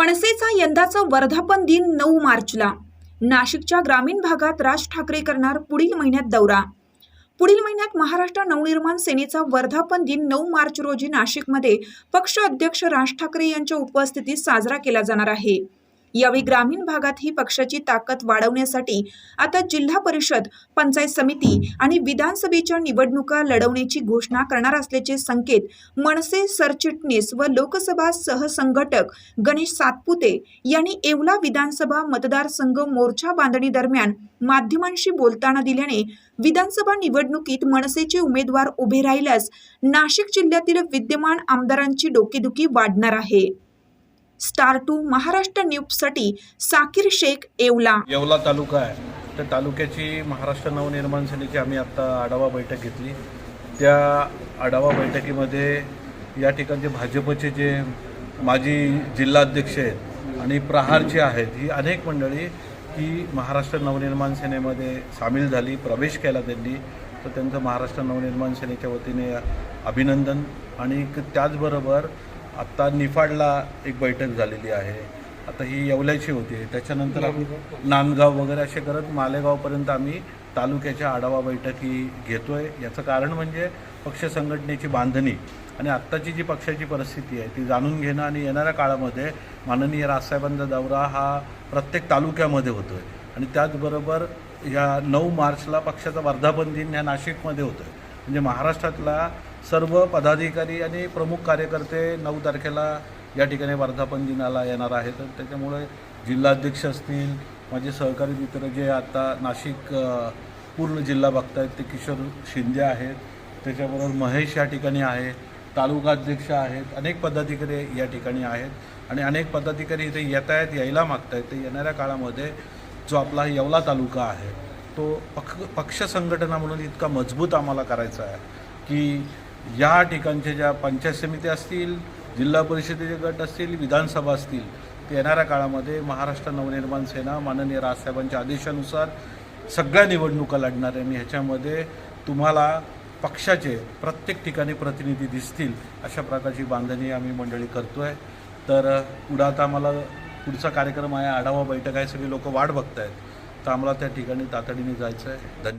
मनसेचा यंदाचा वर्धापन दिन नऊ मार्चला. नाशिकच्या ग्रामीण भागात राज ठाकरे करणार पुढील महिन्यात दौरा. पुढील महिन्यात महाराष्ट्र नवनिर्माण सेनेचा वर्धापन दिन नऊ मार्च रोजी नाशिकमध्ये पक्ष अध्यक्ष राज ठाकरे यांच्या उपस्थितीत साजरा केला जाणार आहे. यावेळी ग्रामीण भागातही पक्षाची ताकद वाढवण्यासाठी आता जिल्हा परिषद पंचायत समिती आणि विधानसभेच्या निवडणुका लढवण्याची घोषणा करणार असल्याचे संकेत मनसे सरचिटणीस व लोकसभा सहसंघटक गणेश सातपुते यांनी येवला विधानसभा मतदारसंघ मोर्चा बांधणी दरम्यान माध्यमांशी बोलताना दिल्याने विधानसभा निवडणुकीत मनसेचे उमेदवार उभे राहिल्यास नाशिक जिल्ह्यातील विद्यमान आमदारांची डोकेदुखी वाढणार आहे. स्टार टू महाराष्ट्र न्यूजसाठी साकीर शेख येवला. येवला तालुका आहे. त्या तालुक्याची महाराष्ट्र नवनिर्माण सेनेची आम्ही आत्ता आढावा बैठक घेतली. त्या आढावा बैठकीमध्ये या ठिकाणचे भाजपचे जे माजी जिल्हाध्यक्ष आहेत आणि प्रहारचे आहेत ही अनेक मंडळी ही महाराष्ट्र नवनिर्माण सेनेमध्ये सामील झाली प्रवेश केला त्यांनी. तर त्यांचं महाराष्ट्र नवनिर्माण सेनेच्या वतीने अभिनंदन. आणि त्याचबरोबर आत्ता निफाडला एक बैठक झालेली आहे. आता ही येवल्याची होती. त्याच्यानंतर आम्ही नांदगाव वगैरे असे करत मालेगावपर्यंत आम्ही तालुक्याच्या आढावा बैठकी घेतोय. याचं कारण म्हणजे पक्ष संघटनेची बांधणी आणि आत्ताची जी पक्षाची परिस्थिती आहे ती जाणून घेणं आणि येणाऱ्या काळामध्ये माननीय राजसाहेबांचा दौरा हा प्रत्येक तालुक्यामध्ये होतो आहे आणि त्याचबरोबर ह्या नऊ मार्चला पक्षाचा वर्धापन दिन ह्या नाशिकमध्ये होतो आहे म्हणजे महाराष्ट्रातला सर्व पदाधिकारी आणि प्रमुख कार्यकर्ते नऊ तारखेला या ठिकाणी वर्धापन दिनाला येणार आहेत तर त्याच्यामुळे जिल्हाध्यक्ष असतील माझे सहकारी मित्र जे आता नाशिक पूर्ण जिल्हा बघतायत ते किशोर शिंदे आहेत. त्याच्याबरोबर महेश या ठिकाणी आहे तालुका अध्यक्ष आहेत अनेक पदाधिकारी या ठिकाणी आहेत. आणि अनेक पदाधिकारी इथे येत आहेत यायला मागतायत. ते येणाऱ्या काळामध्ये जो आपला येवला तालुका आहे तो पक्ष पक्ष संघटना म्हणून इतका मजबूत आम्हाला करायचा आहे की या ठिकाणच्या ज्या पंचायत समिती असतील जिल्हा परिषदेचे गट असतील विधानसभा असतील ते येणाऱ्या काळामध्ये महाराष्ट्र नवनिर्माण सेना माननीय राजसाहेबांच्या आदेशानुसार सगळ्या निवडणुका लढणार आहे. आणि ह्याच्यामध्ये तुम्हाला पक्षाचे प्रत्येक ठिकाणी प्रतिनिधी दिसतील अशा प्रकारची बांधणी आम्ही मंडळी करतो आहे तर पुढं आता आम्हाला पुढचा कार्यक्रम आहे आढावा बैठक आहे सगळी लोक वाट बघत आहेत तर आम्हाला त्या ठिकाणी तातडीने जायचं आहे धन्यवाद.